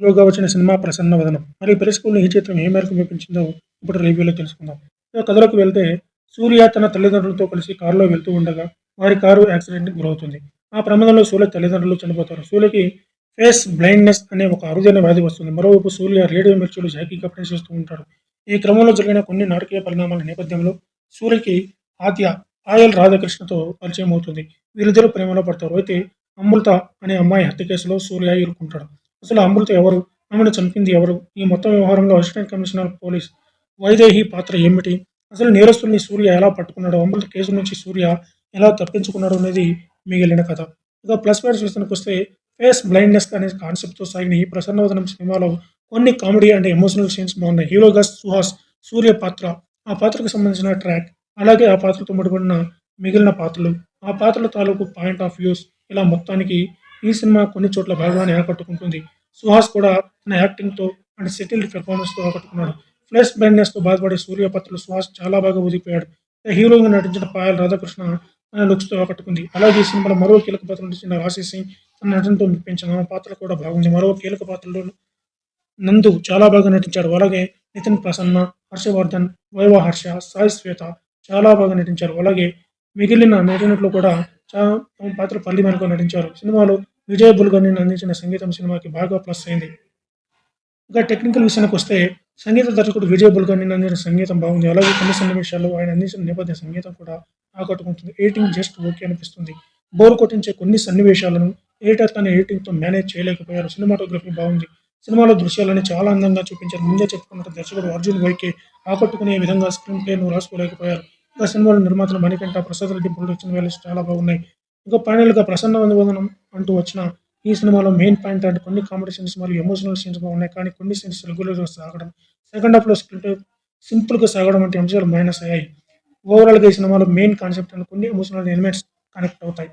హీరోగా వచ్చిన సినిమా ప్రసన్న వదనం. మరి ప్రేక్షకులను ఈ చిత్రం ఏ మేరకు మెప్పించిందో ఇప్పుడు రివ్యూలో తెలుసుకుందాం. ఇక కథలోకి వెళ్తే సూర్య తన తల్లిదండ్రులతో కలిసి కారులో వెళ్తూ ఉండగా వారి కారు యాక్సిడెంట్కి గురవుతుంది. ఆ ప్రమాదంలో సూర్య తల్లిదండ్రులు చనిపోతారు. సూర్యకి ఫేస్ బ్లైండ్నెస్ అనే ఒక అరుదైన వ్యాధి వస్తుంది. మరోవైపు సూర్య రేడియో మిర్చులు జాకీగా పనిచేస్తూ ఉంటాడు. ఈ క్రమంలో జరిగిన కొన్ని నాటకీయ పరిణామాల నేపథ్యంలో సూర్యకి ఆద్య ఆయల్ రాధాకృష్ణతో పరిచయం అవుతుంది. వీరిద్దరూ ప్రేమలో పడతారు. అయితే అమృత అనే అమ్మాయి హత్య కేసులో సూర్య ఇరుక్కుంటాడు. అసలు అమృత ఎవరు? ఆమెను చంపింది ఎవరు? ఈ మొత్తం వ్యవహారంలో అసిస్టెంట్ కమిషనర్ పోలీస్ వైదేహి పాత్ర ఏమిటి? అసలు నేరస్తుల్ని సూర్య ఎలా పట్టుకున్నాడు? అమృత కేసు నుంచి సూర్య ఎలా తప్పించుకున్నాడు అనేది మిగిలిన కథ. ఇక ప్లస్ పాయింట్స్ విషయానికి వస్తే ఫేస్ బ్లైండ్నెస్ అనే కాన్సెప్ట్తో సాగిన ఈ ప్రసన్నవదనం సినిమాలో కొన్ని కామెడీ అండ్ ఎమోషనల్ సీన్స్ బాగున్నాయి. హీరోగా సుహాస్ సూర్య పాత్ర ఆ పాత్రకు సంబంధించిన ట్రాక్ అలాగే ఆ పాత్రతో ముడిపడిన మిగిలిన పాత్రలు. ఆ పాత్రల తాలూకు పాయింట్ ఆఫ్ వ్యూస్ ఇలా మొత్తానికి ఈ సినిమా కొన్ని చోట్ల బాగానే ఆకట్టుకుంటుంది. సుహాస్ కూడా తన యాక్టింగ్తో అండ్ సెటిల్డ్ పెర్ఫార్మెన్స్తో ఆకట్టుకున్నాడు. ఫ్లెష్ బ్లైండ్నెస్తో బాధపడే సూర్య సుహాస్ చాలా బాగా ఊదిపోయాడు. హీరోగా నటించిన పాయల్ రాధాకృష్ణ తన లుక్స్తో ఆకట్టుకుంది. అలాగే ఈ సినిమాలో మరో కీలక పాత్ర నటించిన రాశి సింగ్ తన నటనతో మెప్పించిన పాత్ర కూడా బాగుంది. మరో కీలక పాత్రలో నందు చాలా బాగా నటించారు అలాగే నితిన్ ప్రసన్న హర్షవర్ధన్ వైవ హర్ష సాయి శ్వేత చాలా బాగా నటించారు. అలాగే మిగిలిన నటినట్లు కూడా చాలా తమ పాత్ర పల్లి మనకు నటించారు. సినిమాలో విజయ్ బుల్గర్ని అందించిన సంగీతం సినిమాకి బాగా ప్లస్ అయింది. ఇంకా టెక్నికల్ విషయానికి వస్తే సంగీత దర్శకుడు విజయ్ బుల్గర్ని అందించిన సంగీతం బాగుంది. అలాగే కొన్ని సన్నివేశాల్లో ఆయన అందించిన నేపథ్య సంగీతం కూడా ఆకట్టుకుంటుంది. ఎడిటింగ్ జస్ట్ ఓకే అనిపిస్తుంది. బోర్ కొట్టించే కొన్ని సన్నివేశాలను ఎడిటర్ తన ఎడిటింగ్తో మేనేజ్ చేయలేకపోయారు. సినిమాటోగ్రఫీ బాగుంది. సినిమాలో దృశ్యాలని చాలా అందంగా చూపించారు. ముందే చెప్పుకున్నట్టు దర్శకుడు అర్జున్ వైకే ఆకట్టుకునే విధంగా స్క్రీన్ ప్లేను రాసుకోలేకపోయారు. ఇంకా సినిమాలో నిర్మాతలు మణికంఠ ప్రసాద్ రెడ్డి ప్రొడక్షన్ వాల్యూస్ చాలా బాగున్నాయి. ఇంకా ఫైనల్గా ప్రసన్న వందనం అంటూ వచ్చిన ఈ సినిమాలో మెయిన్ పాయింట్ అంటే కొన్ని కామెడీ సీన్స్ మరియు ఎమోషనల్ సీన్స్ ఉన్నాయి. కానీ కొన్ని సీన్స్ రెగ్యులర్గా సాగడం సెకండ్ హాఫ్లో స్క్రిప్ట్ సింపుల్గా సాగడం వంటి అంశాలు మైనస్ అయ్యాయి. ఓవరాల్గా ఈ సినిమాలో మెయిన్ కాన్సెప్ట్ అండ్ కొన్ని ఎమోషనల్ ఎలిమెంట్స్ కనెక్ట్ అవుతాయి.